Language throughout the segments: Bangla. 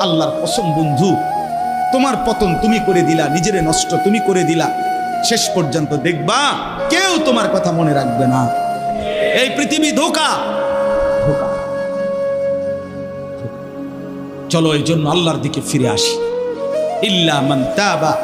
আল্লাহর কসম বন্ধু, তোমার পতন তুমি করে দিলা, নিজেরে নষ্ট তুমি করে দিলা। শেষ পর্যন্ত দেখবা কেউ তোমার কথা মনে রাখবে না। এই পৃথিবী ধোকা। ধোকা। চলো এই জন্য আল্লাহর দিকে ফিরে আসি। ইল্লা মান তাবা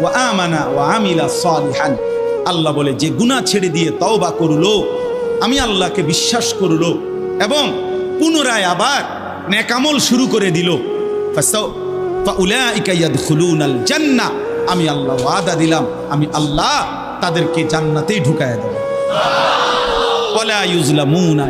ওয়া আমানা ওয়া আমিলা সালিহান। আল্লাহ বলে, যে গুনাহ ছেড়ে দিয়ে তওবা করল, আমি আল্লাহকে বিশ্বাস করল এবং পুনরায় আবার নেকামল শুরু করে দিল। জান্নাহ আমি আল্লাহ ওয়াদা দিলাম, আমি আল্লাহ তাদেরকে জান্নাতেই ঢুকায় দেব। ওয়ালা ইউজলামুনা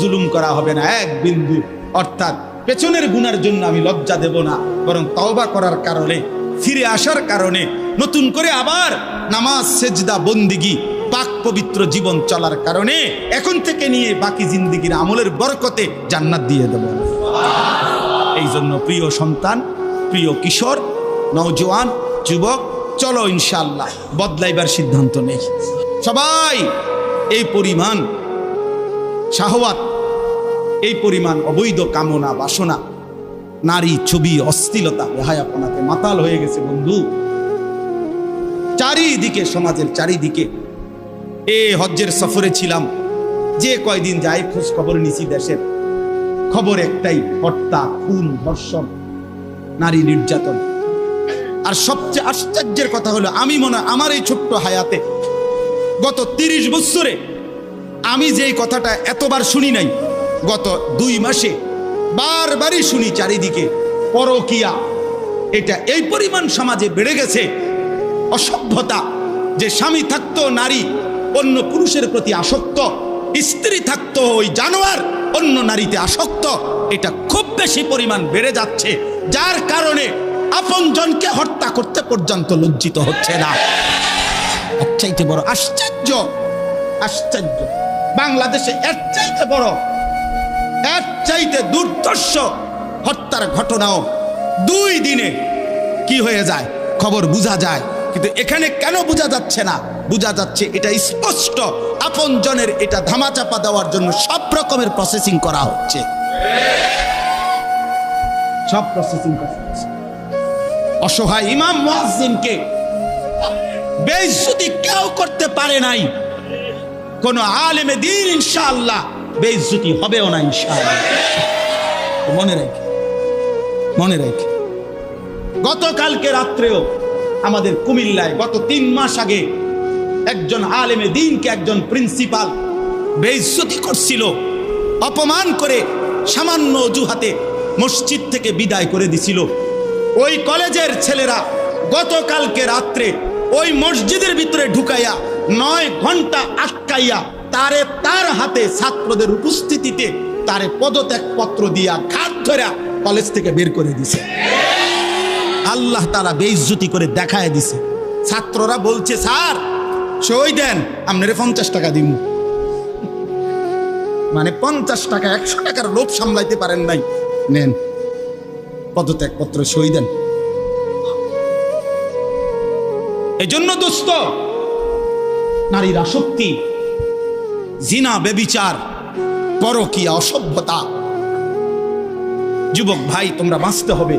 জুলুম করা হবে না, এক বিন্দু। অর্থাৎ পেছনের গুনার জন্য আমি লজ্জা দেব না, বরং তওবা করার কারণে, ফিরে আসার কারণে, নতুন করে আবার নামাজ, সেজদা, বন্দিগি, পাক পবিত্র জীবন চলার কারণে, এখন থেকে নিয়ে বাকি জিন্দিগির আমলের বরকতে জান্নাত দিয়ে দেব। এই জন্য প্রিয় সন্তান, প্রিয় কিশোর, নওজোয়ান, যুবক, চলো ইনশাল্লাহ বদলাইবার সিদ্ধান্ত নেই। সবাই, এই পরিমাণ শাহওয়াত, এই পরিমাণ অবৈধ কামনা, বাসনা, নারী ছবি অস্থিলতা বেহায়াপনাতে মাতাল হয়ে গেছে বন্ধু। চারিদিকে, সমাজের চারিদিকে, এ হজ্জের সফরে ছিলাম, যে কয়দিন যাই খোঁজ খবর নিছি দেশের। খবর একটাই হত্যা খুন, ধর্ষণ, নারী নির্যাতন। আর সবচেয়ে আশ্চর্যের কথা হলো, আমি মনে আমার এই ছোট্ট হায়াতে গত তিরিশ বছরে আমি যেই কথাটা এতবার শুনি নাই, গত দুই মাসে বারবারই শুনি চারিদিকে পরকিয়া। এটা এই পরিমাণ সমাজে বেড়ে গেছে, অসভ্যতা, যে স্বামী থাকতো নারী, অন্য পুরুষের প্রতি আসক্ত স্ত্রী থাকতো ওই জানোয়ার, অন্য নারীতে আসক্ত। এটা খুব বেশি পরিমাণ বেড়ে যাচ্ছে, যার কারণে আপনজনকে হত্যা করতে পর্যন্ত লজ্জিত হচ্ছে না। চাইতে বড় আশ্চর্য আশ্চর্য, বাংলাদেশে এর চাইতে বড়, এর চাইতে দুর্দর্শ হত্যার ঘটনাও দুই দিনে কি হয়ে যায়? খবর বোঝা যায়। কিন্তু এখানে কেন বোঝা যাচ্ছে না? বোঝা যাচ্ছে এটা স্পষ্ট। আপন জনের এটা ধামাচাপা দেওয়ার জন্য সব রকমের প্রসেসিং করা হচ্ছে। সব প্রসেসিং করা হচ্ছে। অসহায় ইমাম মুয়াজ্জিনকে বেইজ্জতি কেউ করতে পারে নাই। কোন আলেমে দিন ইনশাআল্লাহ বেইজ্জতি হবেও না ইনশাআল্লাহ। মনে রেখে মনে রেখে। গতকালকে রাত্রেও আমাদের কুমিল্লায় গত তিন মাস আগে একজন আলেমে দিনকে একজন প্রিন্সিপাল বেইজ্জতি করছিল, অপমান করে সামান্য অজুহাতে মসজিদ থেকে বিদায় করে দিছিল। ওই কলেজের ছেলেরা গতকালকে রাত্রে ওই মসজিদের ভিতরে ঢুকাইয়া নয় ঘণ্টা আটকাইয়া তারে তার হাতে ছাত্রদের উপস্থিতিতে তারে পদত্যাগ পত্র দিয়া ঘাট ধরা কলেজ থেকে বের করে দিছে। আল্লাহ তারা বেইজ্জুতি করে দেখায় দিছে। ছাত্ররা বলছে, স্যার, সই দেন, আপনারে পঞ্চাশ টাকা দিব মানে পঞ্চাশ টাকা, একশো টাকার লোভ সামলাইতে পারেন নাই। নেন, পদত্যাগপত্র সই দেন। এজন্য দোস্ত, নারীর আসক্তি, জিনা, বেবিচার, পরকিয়া, অসভ্যতা। যুবক ভাই, তোমরা বাঁচতে হবে।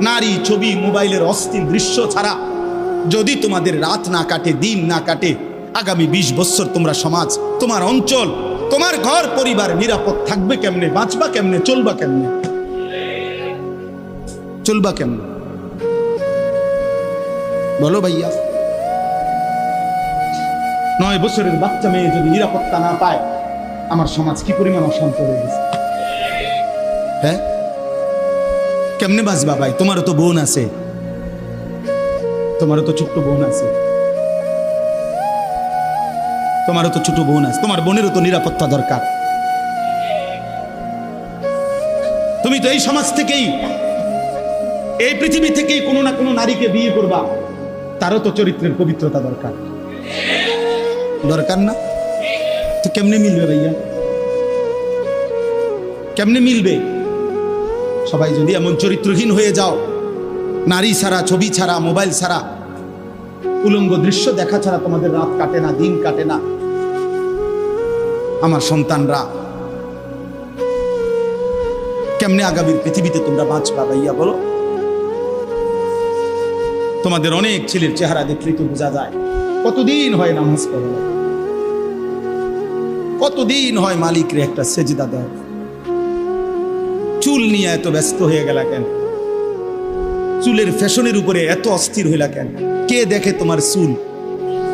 নারী ছবি মোবাইলের অস্থির দৃশ্য ছাড়া যদি তোমাদের রাত না কাটে, দিন না কাটে, আগামী ২০ বছর তোমরা সমাজ, তোমার অঞ্চল, তোমার ঘর, পরিবার নিরাপদ থাকবে কেমনে, বাঁচবা কেমনে, চলবা কেমনে? চলবা কেমনে? বলো ভাইয়া। নয় বছরের বাচ্চা মেয়ে যদি নিরাপত্তা না পায়, আমার সমাজ কি পরিমাণ অশান্ত হয়ে গেছে? কেমনে বাঁচবা ভাই? তোমারও তো বোন আছে। তোমারও তো ছোট্ট বোন আছে। তোমারও তো ছোট বোন আছে। তোমার বোনেরও তো নিরাপত্তা দরকার। তুমি তো এই সমাজ থেকেই, এই পৃথিবী থেকেই কোনো না কোনো নারীকে বিয়ে করবা। তারও তো চরিত্রের পবিত্রতা দরকার। দরকার না? তো কেমনে মিলবে ভাইয়া? কেমনে মিলবে? সবাই যদি এমন চরিত্রহীন হয়ে যাও, নারী ছাড়া, ছবি ছাড়া, মোবাইল ছাড়া, উলঙ্গ দৃশ্য দেখা ছাড়া তোমাদের রাত কাটে না, দিন কাটে না। আমার সন্তানরা, কেমনে আগামীর পৃথিবীতে তোমরা বাঁচবা ভাইয়া বলো? তোমাদের অনেক ছেলের চেহারা দেখলে তো বোঝা যায়, কতদিন হয় নামাজ পড়ে কতদিন হয় মালিকরে একটা সেজদা দেয় চুল নিয়ে এত ব্যস্ত হয়ে গেল কেন? চুলের ফ্যাশনের উপরে এত অস্থির হইলা কেন? কে দেখে তোমার চুল?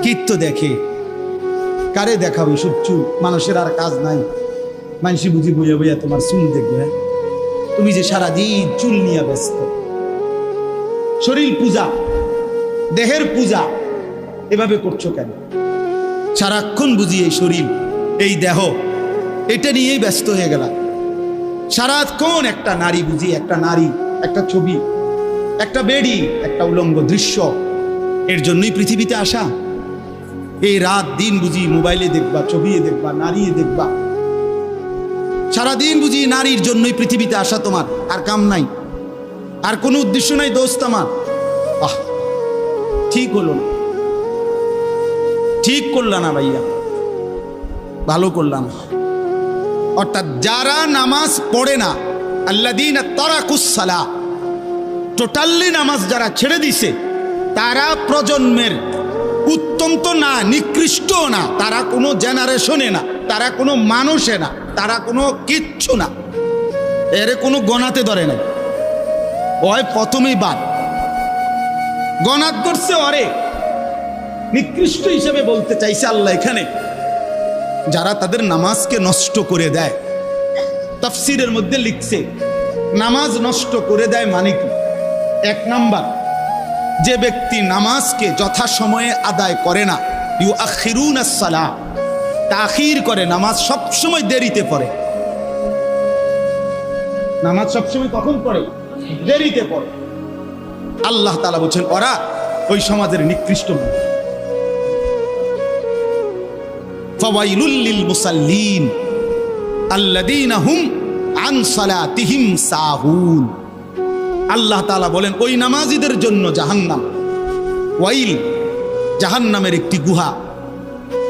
কীর্ত দেখে? কারে দেখাবো সব চুল? মানুষের আর কাজ নাই। মানুষ বুঝি বইয়া বইয়া তোমার চুল দেখবে হ্যাঁ? তুমি যে সারাদিন চুল নিয়ে ব্যস্ত। শরীর পূজা, দেহের পূজা, এভাবে করছ কেন? সারাক্ষণ বুঝি এই শরীর, এই দেহ, এটা নিয়েই ব্যস্ত হয়ে গেলাম সারাক্ষণ একটা নারী বুঝি, একটা নারী, একটা ছবি, একটা বেড়ি, একটা উলঙ্গ দৃশ্য, এর জন্যই পৃথিবীতে আসা। এই রাত দিন বুঝি মোবাইলে দেখবা ছবি দেখবা নারী দেখবা। সারাদিন বুঝি নারীর জন্যই পৃথিবীতে আসা তোমার, আর কাম নাই। আর কোনো উদ্দেশ্য নাই দোস্ত আমার। আহ, ঠিক হলো না। ঠিক করলা না ভাইয়া। ভালো করলাম অর্থাৎ যারা নামাজ পড়ে না আল্লাদিন তারাকুসালা টোটালি নামাজ যারা ছেড়ে দিছে, তারা প্রজন্মের উত্তম তো না, নিকৃষ্ট না, তারা কোনো জেনারেশনে না, তারা কোনো মানুষে না, তারা কোনো কিচ্ছু না। এর কোনো গণাতে ধরে না ওই প্রথমেই বাদ। গণাত করছে অরে নিকৃষ্ট হিসেবে বলতে চাইছে আল্লাহ এখানে। যারা তাদের নামাজকে নষ্ট করে দেয়। তাফসিরের মধ্যে লিখছে, নামাজ নষ্ট করে দেয় মানে কি? এক নাম্বার, যে ব্যক্তি নামাজকে যথাসময়ে আদায় করে না ইউ আখিরুন সালা তাখির করে, নামাজ সবসময় দেরিতে পড়ে। নামাজ সবসময় কখন পড়ে? দেরিতে পড়ে। আল্লাহ তালা বলছেন, ওরা ওই সমাজের নিকৃষ্ট মানুষ। ফাওয়াইলুল মুসাল্লিন আল্লাযীনা হুম আন সালাতিহিম সাহুন। আল্লাহ তাআলা বলেন, ওই নামাজীদের জন্য জাহান্নাম। ওয়াইল, জাহান্নামের একটি গুহা,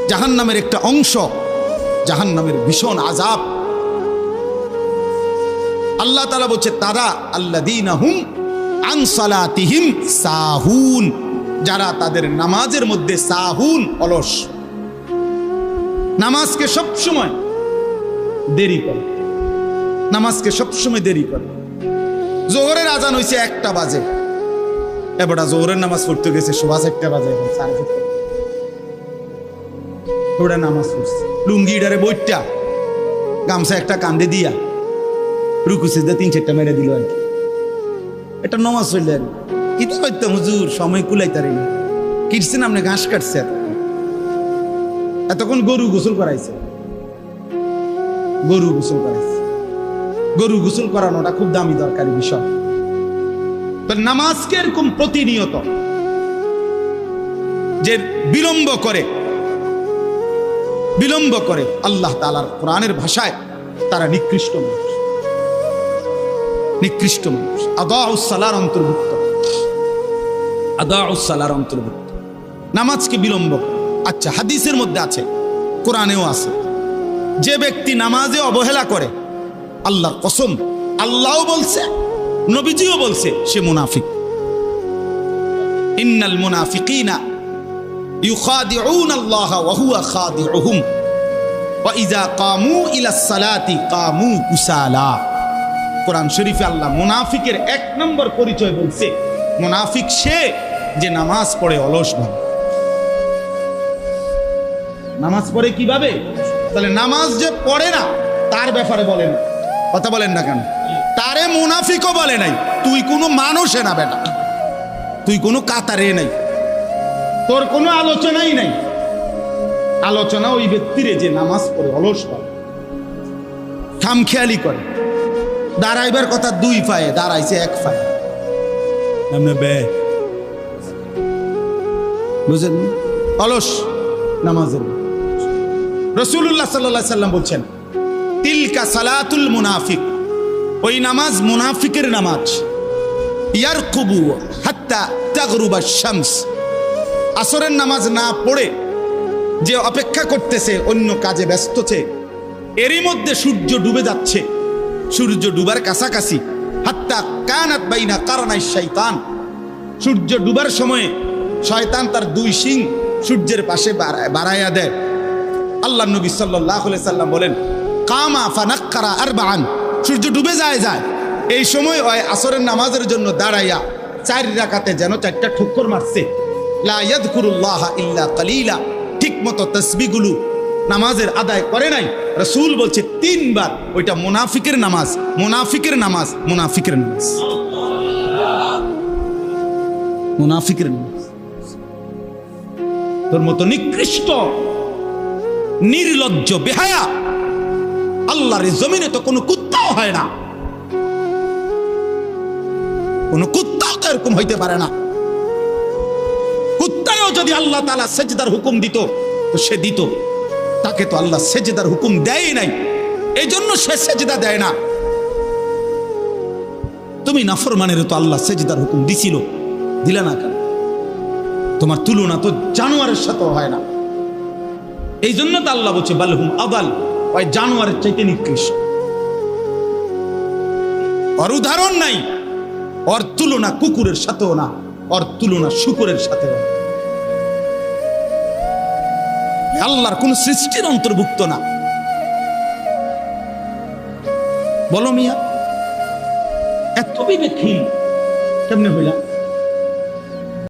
জাহান্নামের একটা অংশ, জাহান্নামের ভীষণ আজাব আল্লাহ তাআলা বলছে, তারা আল্লাযীনা হুম আন সালাতিহিম সাহুন, যারা তাদের নামাজের মধ্যে সাহুন, অলস। নামাজকে সবসময় দেরি করে। নামাজকে সবসময় দেরি করে। জোহরের আজান হয়েছে একটা বাজে। এবারটা জোহরের নামাজ পড়তে গেছে সুবাস একটা বাজে সাড়ে। ওরা নামাজ পড়ছে। লুঙ্গি ডারে বইটা গামছা একটা কান্দে দিয়া রুকুসে দিয়ে তিন চারটা মেরে দিল আর কি। এটা নমাজ হইলে আর কি। করতাম হুজুর, সময় কুলাইতারি কিটছেন আপনি ঘাস কাটছে এতক্ষণ। এতক্ষণ গরু গোসল করাইছে। গরু গোসল করাইছে। গরু গোসল করানোটা খুব দামি দরকারি বিষয়। নামাজকে এরকম প্রতিনিয়ত? যে বিলম্ব করে বিলম্ব করে আল্লাহ তালার কোরআনের ভাষায় তারা নিকৃষ্ট মানুষ। নিকৃষ্ট মানুষ। আদাউসালার অন্তর্ভুক্ত। আদাউসালার অন্তর্ভুক্ত। নামাজকে বিলম্ব করে। আচ্ছা হাদিসের মধ্যে আছে, কোরআনেও আছে। যে ব্যক্তি নামাজে অবহেলা করে, আল্লাহর কসম, আল্লাহও বলছে, নবীজিও বলছে, সে মুনাফিক। ইন্নাল মুনাফিকিনা আল্লাহ ওয়া হুয়া খাদিউহুম। ওয়া ইযা কামু ইলা সালাতি কামু কুসালা। কোরআন শরীফে আল্লাহ মুনাফিকের এক নম্বর পরিচয় বলছে, মুনাফিক সে যে নামাজ পড়ে অলস ভাবে নামাজ পড়ে কীভাবে? তাহলে নামাজ যে পড়ে না তার ব্যাপারে বলেন। কথা বলেন না কেন? তারে মুনাফিকও বলে নাই। তুই কোনো মানুষে না বেটা। তুই কোনো কাতারে নাই। তোর কোনো আলোচনাই নাই। আলোচনা ওই ব্যক্তিরে যে নামাজ পড়ে অলস করে। খামখেয়ালি করে। দাঁড়াইবার কথা দুই পায়ে দাঁড়াইছে এক পায়ে। এমনে বে। বুঝেন? অলস নামাজের। রসুল্লাহ সাল্লাহ সাল্লাম বলছেন, তিলকা সালাতুল মুনাফিক ওই নামাজ মুনাফিকের নামাজ। ইয়ার কুবু হাত্তা তাগরুবা শামস। আসরের নামাজ না পড়ে যে অপেক্ষা করতেছে, অন্য কাজে ব্যস্ত ব্যস্তছে এরই মধ্যে সূর্য ডুবে যাচ্ছে। সূর্য ডুবার কাছাকাছি। হাত্তা কানাত বাইনা কারণাই শৈতান সূর্য ডুবার সময়ে শয়তান তার দুই শিং সূর্যের পাশে বাড়াইয়া দেয়। আল্লাহ নবী সাল্লাহ সাল্লাম বলেন, কামা ফানাক্কারা আর বান সূর্য ডুবে যায় যায়। এই সময় হয় আসরের নামাজের জন্য দাঁড়াইয়া চার রাকাতে যেন চারটা ঠুক্কর মারছে। ঠিক মতো তসবিগুলো নামাজের আদায় করে নাই। রসুল বলছে, তিনবার ওইটা মুনাফিকের নামাজ মুনাফিকের নামাজ মুনাফিকের নামাজ। মুনাফিকের নামাজ। তোর মতো নিকৃষ্ট নির্লজ্জ, বেহায়া। আল্লাহর জমিনে তো কোনো কুত্তাও হয় না। কোনো কুত্তাও তো এরকম হইতে পারে না। কুত্তায়ও যদি আল্লাহ তালা সেজদার হুকুম দিত, তো সে দিত। তাকে তো আল্লাহ সেজদার হুকুম দেয় নাই। এই জন্য সে সেজদা দেয় না। তুমি নাফরমানের তো আল্লাহ সেজদার হুকুম দিছিল। দিলে না কেন? তোমার তুলনা তো জানোয়ারের সাথেও হয় না। এই জন্য তো আল্লাহ বলছে, বালহুম আবাল ওই জানোয়ারের চাইতে নিকৃষ্ট। ওর উদাহরণ নাই, ওর তুলনা কুকুরের সাথেও না, ওর তুলনা শুকুরের সাথেও না। আল্লাহর কোন সৃষ্টির অন্তর্ভুক্ত না। বলো মিয়া, এত বিবেকহীন কেমনে হইলা?